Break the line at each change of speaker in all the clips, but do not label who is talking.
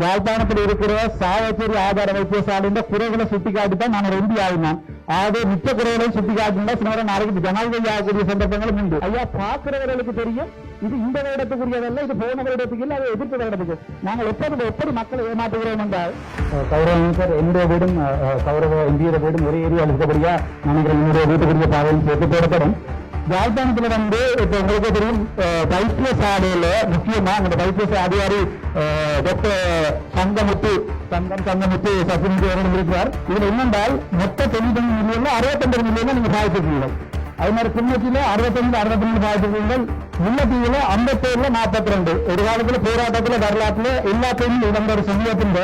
யாழ்ப்பாணத்தில் இருக்கிற சாவச்சேரி ஆதார வைத்தியசாலையின் குறைகளை சுட்டிக்காட்டி தான் நாங்கள் ரெண்டு ஆகினோம். ஆகவே மிச்ச குறைகளை சுட்டிக்காட்டினா சில நாளைக்கு ஜனாதிபதி ஆகக்கூடிய சந்தர்ப்பங்களும் உண்டு. ஐயா பார்க்கிறவர்களுக்கு தெரியும். இது இந்த வருடத்துக்குரியதல்ல இது போன வருடத்துக்கு இல்லை அது எதிர்ப்பு வருடத்துக்கு. நாங்கள் எப்போது எப்படி மக்களை ஏமாற்றுகிறோம் என்றால்? கௌரவ அமைச்சர் என்னுடைய வீடும் கௌரவ இந்திய வீடும் ஒரே ஏரியாவில் இருக்கபடியா நினைக்கிறேன் என்னுடைய வீட்டுக்குரிய பாதையும் சேர்த்து போடப்படும். யாழ்ப்பாணத்துல வந்து இப்ப உங்களுக்கு தெரியும் வைத்திய சாலையில முக்கியமா அந்த வைத்தியசாலை அதிகாரி டாக்டர் சங்கமுத்து சங்கம் சங்கமுத்து சசிமுத்து அவர்கள் இருக்கிறார். இதுல என்னென்றால் மொத்த தொண்ணூத்தி மில்லியன்ல அறுபத்தொன்பது மில்லியன் நீங்க பாதிச்சிருக்கீர்கள் அது மாதிரி கிண்ணத்தில அறுபத்தஞ்சு அறுபத்தி ரெண்டு பாதிச்சிருக்கீர்கள் முன்னத்தீவில ஐம்பத்தேழுல நாற்பத்தி ரெண்டு ஒரு காலத்துல போராட்டத்துல வரலாற்றுல எல்லாத்தையும் ஒரு சமூகத்தில்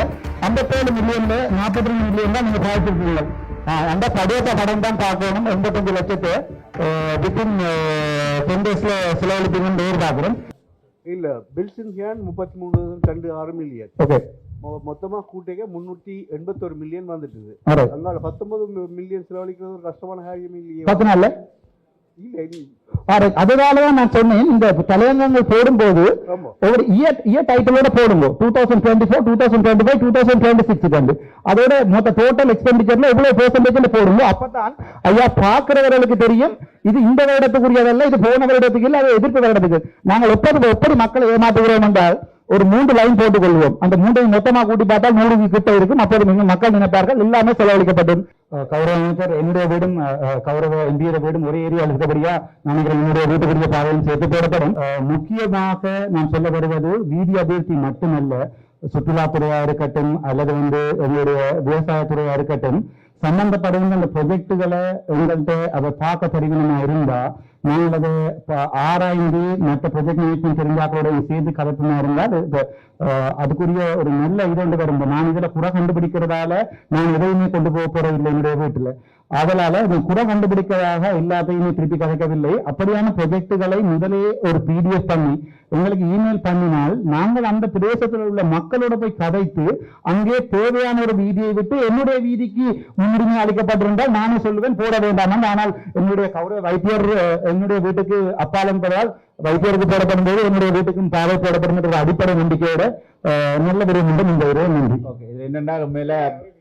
ஐம்பத்தேழு மில்லியன்ல நாற்பத்தி ரெண்டு மில்லியன் தான் நீங்க பாதிச்சிருக்கீர்கள் அந்த படியத்தை படம் தான் பார்க்கணும் எண்பத்தஞ்சு லட்சத்தை. வித்தின் டென் செலவழிப்பீங்கன்னு எதிர்பார்க்கிறோம்
இல்ல பில்ஸ் இன் ஹேண்ட் முப்பத்தி மூணு ரெண்டு ஆறு மில்லியன்
ஓகே
மொ- மொத்தமா கூட்டிக்க முன்னூத்தி எண்பத்தொரு மில்லியன் வந்துட்டுது. அங்கால பத்தொன்பது மில்லியன் செலவழிக்கிறது ஒரு கஷ்டமான காரியம் இல்லையே.
அதனாலதான் நான் சொன்னேன் இந்த தலையங்கங்கள் போடும்போது ஒரு இயர் இயர் டைட்டிலோட போடுங்க. Two thousand twenty four two thousand twenty five two thousand twenty six வந்து. அதோட மொத்த டோட்டல் எக்ஸ்பெண்டிச்சர்ல எவ்வளவு பெர்சன்டேஜ் போடுங்க அப்பதான் ஐயா பார்க்கிறவர்களுக்கு தெரியும். இது இந்த வருடத்துக்குரியதல்ல இது போன வருடத்துக்கு இல்ல அது எதிர்ப்பு வருடத்துக்கு. நாங்கள் எப்போது எப்படி மக்களை ஏமாற்றுகிறோம் என்றால் ஒரு மூன்று லைன் போட்டுக் கொள்வோம் அந்த மூன்றையும் மொத்தமா கூட்டி பார்த்தால் நூறு கிட்ட இருக்கும். அப்போது நீங்கள் மக்கள் நினைப்பார்கள் எல்லாமே செலவழிக்கப்படும். கௌரவ அமைச்சர் என்னுடைய வீடும் அஹ், கௌரவ இந்திய வீடும் ஒரே ஏரியாவில் இருக்கபடியா நினைக்கிறேன் என்னுடைய வீட்டுக்குரிய பாதையும் சேர்த்து போடப்படும். முக்கியமாக நான் சொல்ல வருவது வீதி அபிவிருத்தி மட்டுமல்ல சுற்றுலாத்துறையா இருக்கட்டும் அல்லது வந்து எங்களுடைய விவசாயத்துறையா இருக்கட்டும் சம்பந்தப்படுகின்ற அந்த ப்ரொஜெக்டுகளை எங்கள்கிட்ட அதை பார்க்க தெரிவினமா இருந்தா நீங்கள் அதை ஆராய்ந்து மற்ற ப்ரொஜெக்ட் மேனேஜ்மெண்ட் தெரிஞ்சாக்களோட சேர்த்து கலப்பினா இருந்தால் அதுக்குரிய ஒரு நல்ல இது ஒன்று வரும் நான் இதில் புற கண்டுபிடிக்கிறதால நான் எதையுமே கொண்டு போக போறதில்லை என்னுடைய வீட்டில். அதனால இது குறை கண்டுபிடிக்கிறதாக எல்லாத்தையுமே திருப்பி கதைக்கவில்லை. அப்படியான ப்ரொஜெக்டுகளை முதலே ஒரு பிடிஎஃப் பண்ணி எங்களுக்கு இமெயில் பண்ணினால் நாங்கள் அந்த பிரதேசத்தில் உள்ள மக்களோட போய் கதைத்து அங்கே தேவையான ஒரு வீதியை விட்டு என்னுடைய வீதிக்கு முன்னுரிமை அளிக்கப்பட்டிருந்தால் நானே சொல்லுவேன் போட வேண்டாம் ஆனால் என்னுடைய கௌரவ வைத்தியர் என்னுடைய வீட்டுக்கு அப்பால் என்பதால் வைத்தியருக்கு போடப்படும் போது என்னுடைய வீட்டுக்கும் பாவை போடப்படும் என்ற அடிப்படை நம்பிக்கையோட அஹ், நல்ல விரும்புகின்ற இந்த ஒரு நன்றி.
ஓகே இது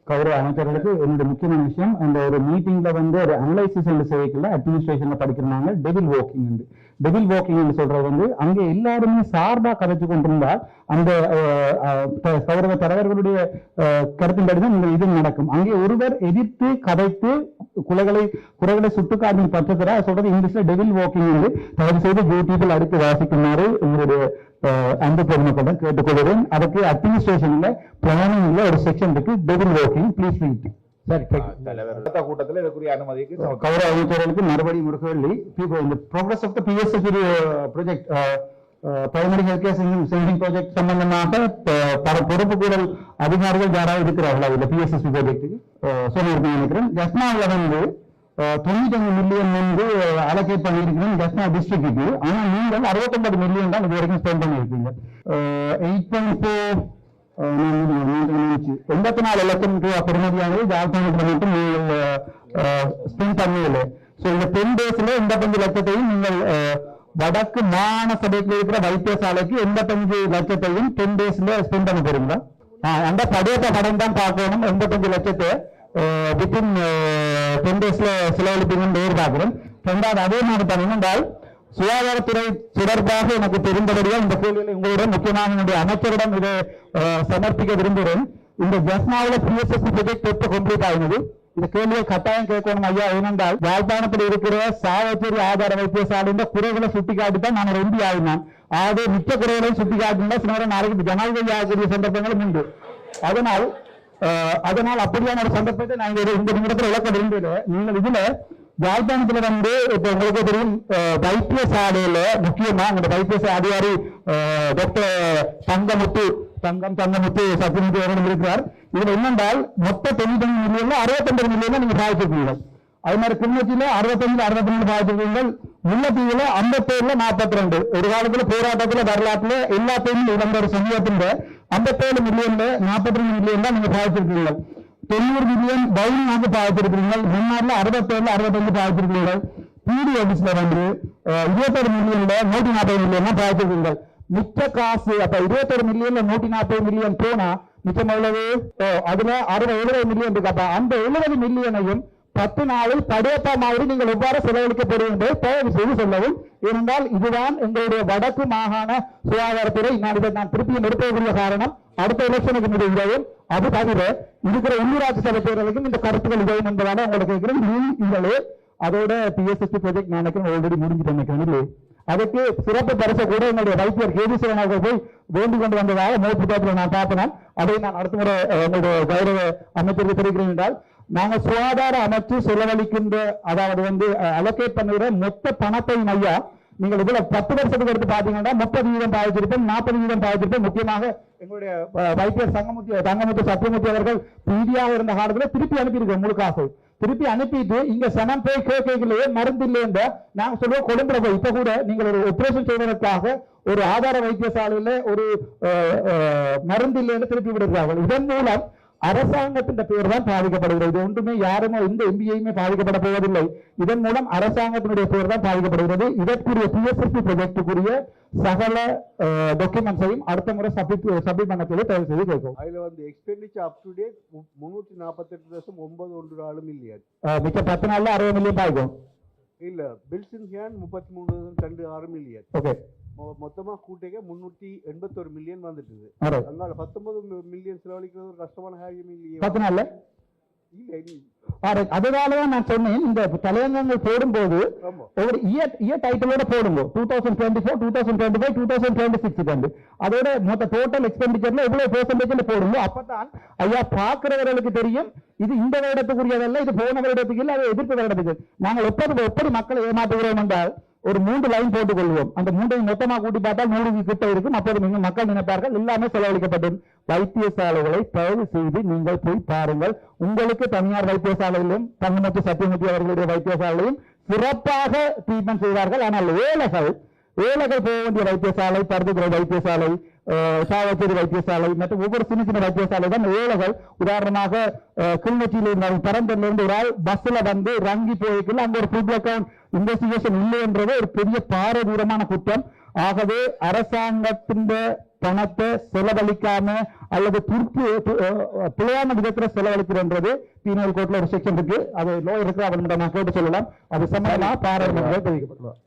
கௌரவ அமைச்சர்களுக்கு என்னுடைய முக்கியமான விஷயம் அந்த ஒரு மீட்டிங்ல வந்து ஒரு அனலைசிஸ் என்று செய்யக்குள்ள அட்மினிஸ்ட்ரேஷன்ல படிக்கிறாங்க டெவில் வாக்கிங் வந்து டெவில் வாக்கிங் சொல்றது வந்து அங்கே எல்லாருமே சார்பா கதைச்சு கொண்டிருந்தா அந்த கௌரவ தலைவர்களுடைய கருத்தின்படிதான் தான் இந்த இது நடக்கும். அங்கே ஒருவர் எதிர்த்து கதைத்து குலைகளை குறைகளை சுட்டுக்காட்டின் பட்சத்தில் சொல்றது இங்கிலீஷ்ல டெவில் வாக்கிங் வந்து தயவு செய்து யூடியூபில் அடுத்து வாசிக்குமாறு உங்களுடைய அன்பு பெருமைக்குடன் கேட்டுக்கொள்கிறேன் அதுக்கு அட்மினிஸ்ட்ரேஷன்ல பிளானிங்ல ஒரு செக்ஷன் இருக்கு டெவில் வாக்கிங் ப்ளீஸ் ரீட்
கூட்டத்துல இதுக்குரிய அனுமதிக்கு
கௌரவ அமைச்சர்களுக்கு மறுபடியும் people இந்த progress of the PSSC project primary health care saving project சம்பந்தமாக பல பொறுப்புக்கூடல் அதிகாரிகள் யாராவது இருக்கிறார்களா இந்த பிஎஸ்எஸ்சி ப்ராஜெக்ட்டுக்கு சொல்லியிருக்கேன் நினைக்கிறேன் ஜஸ்னாவில் வந்து தொண்ணூத்தஞ்சு மில்லியன் வந்து அலோகேட் பண்ணியிருக்கிறேன் ஜஸ்னா டிஸ்ட்ரிக்ட்டுக்கு ஆனா நீங்கள் அறுபத்தொன்பது மில்லியன் தான் இது வரைக்கும் ஸ்பெண்ட் பண்ணியிருக்கீங்க. எயிட் பாயிண்ட் ஃபோர் எண்பத்தி நாலு லட்சம் ரூபா பெருமதியானது ஜார்க்கண்ட் மட்டும் நீங்கள் ஸ்பெண்ட் பண்ணல ஸோ இந்த டென் டேஸ்ல எண்பத்தஞ்சு லட்சத்தையும் நீங்கள் அஹ், வடக்கு மாகாண சபைக்கு இருக்கிற வைத்தியசாலைக்கு எண்பத்தஞ்சு லட்சத்தையும் டென் டேஸ்ல ஸ்பெண்ட் பண்ண போறீங்களா? ஆஹ், அந்த படையத்தை படம் தான் பார்க்கணும் எண்பத்தஞ்சு லட்சத்தை. வித்தின் டென் டேஸில் செலவழிப்பீங்கன்னு எதிர்பார்க்கிறேன் ரெண்டாவது அதே மாதிரி பார்த்தீங்கன்னா சுகாதாரத்துறை தொடர்பாக எனக்கு தெரிந்தபடியால் இந்த கேள்வியில் உங்களிடம் முக்கியமாக என்னுடைய அமைச்சரிடம் இதை சமர்ப்பிக்க விரும்புகிறேன் இந்த ஜஸ்மாவில் பிஎஸ்எஸ்சி ப்ரொஜெக்ட் எப்போ கம்ப்ளீட் ஆகினது இந்த கேள்வியை கட்டாயம் கேட்கணும் ஐயா ஏனென்றால் யாழ்ப்பாணத்தில் இருக்கிற சாவச்சேரி ஆதார வைத்தியசாலையின் குறைகளை சுட்டிக்காட்டி தான் நான் ரெண்டு ஆகினான் ஆகவே மிச்ச குறைகளை சுட்டிக்காட்டினா சில நேரம் நாளைக்கு ஜனாதிபதி ஆகக்கூடிய சந்தர்ப்பங்களும் உண்டு அதனால் அதனால் அப்படியான ஒரு சந்தர்ப்பத்தை நாங்கள் இந்த நிமிடத்தில் இழக்க விரும்பல நீங்கள் இதுல யாழ்ப்பாணத்துல வந்து இப்ப உங்களுக்கு தெரியும் வைத்திய வைத்தியசாலையில முக்கியமா அந்த வைத்திய அதிகாரி டாக்டர் தங்கமுத்து தங்கம் தங்கமுத்து சத்யமுத்து அவர்கள் இருக்கிறார். இதுல என்னென்றால் மொத்த தொண்ணூத்தி மில்லியன்ல அறுபத்தொன்பது மில்லியன் நீங்க பாதிச்சிருக்கீங்க அது மாதிரி கிளிநொச்சியில அறுபத்தஞ்சு அறுபத்தி ரெண்டு பாதிச்சிருக்கீங்கள் முல்லைத்தீவுல ஐம்பத்தேழுல நாற்பத்தி ரெண்டு. ஒரு காலத்துல போராட்டத்துல வரலாற்றுல எல்லாத்தையும் இடம்பெற சமூகத்தின் ஐம்பத்தேழு மில்லியன்ல நாற்பத்தி ரெண்டு மில்லியன் தான் நீங்க பாதிச்சிருக்கீங்க. தொண்ணூறு மில்லியன் பவுலிங்காக பாதிச்சிருக்கிறீர்கள் முன்னாடில அறுபத்தேழு அறுபத்தஞ்சு பாதிச்சிருக்கிறீர்கள் பிடி ஆபீஸ்ல வந்து இருபத்தொரு மில்லியன்ல நூத்தி நாற்பது மில்லியன் தான் பாதிச்சிருக்கீர்கள் மிச்ச காசு அப்ப இருபத்தொரு மில்லியன்ல நூத்தி நாற்பது மில்லியன் போனா மிச்சம் எவ்வளவு? ஓ, அதுல அறுபது எழுபது மில்லியன் இருக்கு. அப்ப அந்த எழுபது மில்லியனையும் பத்து நாளில் படையப்பா மாதிரி நீங்கள் எவ்வாறு செலவழிக்கப்படுவது என்பதை தயவு செய்து சொல்லவும். ஏனென்றால் இதுதான் எங்களுடைய வடக்கு மாகாண சுகாதாரத்துறை நான் இதை நான் திருப்பியும் எடுப்பதற்குரிய காரணம். அடுத்த எலெக்ஷனுக்கு முடிவுகளும் அது தவிர இருக்கிற உள்ளூராட்சி சபை தேர்தலுக்கும் இந்த கருத்துக்கள் உதவும் என்பதால உங்களுக்கு கேட்கிறேன் நீங்களே அதோட பிஎஸ்எஸ்டி ப்ராஜெக்ட் நான் நினைக்கிறேன் ஆல்ரெடி முடிஞ்சுட்டு நினைக்கிறேன் அதுக்கு சிறப்பு பரிசு கூட என்னுடைய வைத்தியர் கேதீஸ்வரன் அவர்கள் போய் வேண்டிக் கொண்டு வந்ததாக மோப்பு புத்தகத்தில் நான் பார்த்தேன். அதை நான் அடுத்த முறை அஹ், என்னுடைய கௌரவ அமைச்சருக்கு தெரிவிக்கிறேன் என்றால் நாங்க சுகாதார அமைச்சு செலவழிக்கின்ற அதாவது வந்து அலோகேட் பண்ணுகிற மொத்த பணத்தை ஐயா நீங்கள் இதுல பத்து வருஷத்துக்கு எடுத்து பாத்தீங்கன்னா முப்பது வீதம் பாதிச்சிருப்போம் நாற்பது வீதம் பாதிச்சிருப்போம் முக்கியமாக எங்களுடைய வைத்தியர் சங்கமுத்தி தங்கமுத்து சத்தியமூர்த்தி அவர்கள் பீதியாக இருந்த காலத்துல திருப்பி அனுப்பியிருக்கோம் முழு காசு திருப்பி அனுப்பிட்டு இங்க சனம் போய் கேட்கலையே மருந்து இல்லைன்ற நாங்க சொல்லுவோம் கொழும்புல போய். இப்ப கூட நீங்கள் ஒரு ஆபரேஷன் செய்வதற்காக ஒரு ஆதார வைத்தியசாலையில ஒரு மருந்து இல்லைன்னு திருப்பி விடுகிறார்கள். இதன் மூலம் அரசாங்கத்தின் பேர் தான் பாதிக்கப்படுகிறது. இது ஒன்றுமே யாருமே எந்த எம்பிஐயுமே பாதிக்கப்பட போவதில்லை. இதன் மூலம் அரசாங்கத்தினுடைய பேர் தான் பாதிக்கப்படுகிறது. இதற்குரிய பிஎஸ்எஸ்சி ப்ரொஜெக்டுக்குரிய சகல டாக்குமெண்ட்ஸையும் அடுத்த முறை சப்மிட் சப்மிட் பண்ண சொல்லி தயவு செய்து கேட்கும்
அதுல வந்து எக்ஸ்பெண்டிச்சர் அப் டு டேட் முன்னூற்றி நாற்பத்தெட்டு தசம் ஒன்பது ஒன்று நாலு மில்லியன்
அஹ், மிச்சம் பத்து நாள்ல அறுபது மில்லியன் பாய்க்கும்.
இல்ல பில்ஸ் இன் ஹேண்ட் முப்பத்தி மூணு ரெண்டு ஆறு மில்லியன்
ஓகே
மொத்தமா கூட்டிக்க முன்னூற்றி எண்பத்தொரு மில்லியன் வந்துட்டுது. அதனால பத்தொன்பது மில்லியன் செலவழிக்கிறது ஒரு கஷ்டமான காரியம் இல்லையே.
பத்து. அதனாலதான் நான் சொன்னேன் இந்த தலையங்கங்கள் போடும்போது ஒரு இயர் இயர் டைட்டிலோட போடுங்க. Two thousand twenty four two thousand twenty five two thousand twenty six வந்து. அதோட மொத்த டோட்டல் எக்ஸ்பெண்டிச்சர்ல எவ்வளவு பெர்சன்டேஜ்ல போடுங்க. அப்பதான் ஐயா பாக்குறவர்களுக்கு தெரியும். இது இந்த வருடத்துக்குரியதல்ல இது போன வருடத்துக்கு இல்ல அது எதிர்ப்பு வருடத்துக்கு. நாங்கள் எப்படி எப்படி மக்களை ஏமாற்றுகிறோம் என்றால் ஒரு மூன்று லைன் போட்டுக் கொள்வோம் அந்த மூன்றையும் மொத்தமாக கூட்டி பார்த்தால் நூறு கிட்ட இருக்கும். அப்போது நீங்கள் மக்கள் நினைப்பார்கள் எல்லாமே செலவழிக்கப்பட்டது வைத்தியசாலைகளை தயவு செய்து நீங்கள் போய் பாருங்கள். உங்களுக்கு தனியார் வைத்தியசாலையிலும் தங்கமத்து சத்தியமூர்த்தி அவர்களுடைய வைத்தியசாலையும் சிறப்பாக ட்ரீட்மெண்ட் செய்வார்கள். ஆனால் ஏழைகள் ஏழைகள் போக வேண்டிய வைத்தியசாலை பருத்துத்துறை வைத்தியசாலை சாவச்சேரி வைத்தியசாலை மற்றும் ஒவ்வொரு சின்ன சின்ன வைத்தியசாலை தான் ஏழைகள். உதாரணமாக அஹ், கிளிநொச்சியில் இருந்தாலும் பரந்தூர்ல இருந்து ஒரு ஆள் பஸ்ல வந்து ரங்கி போய்க்குள்ள அங்க ஒரு ஃபுட் அக்கவுண்ட் இன்வெஸ்டிகேஷன் இல்லை என்றது ஒரு பெரிய பாரதூரமான குற்றம். ஆகவே அரசாங்கத்தின் பணத்தை செலவழிக்காம அல்லது துருப்பு பிழையான விதத்துல செலவழிக்கிறன்றது பீனல் கோர்ட்ல ஒரு செக்ஷன் இருக்கு. அது லோ இருக்கிற அவர்கிட்ட நான் கேட்டு சொல்லலாம். அது சம்பந்தமா பாராளுமன்றத்தில் தெரிவிக்கப்படலாம்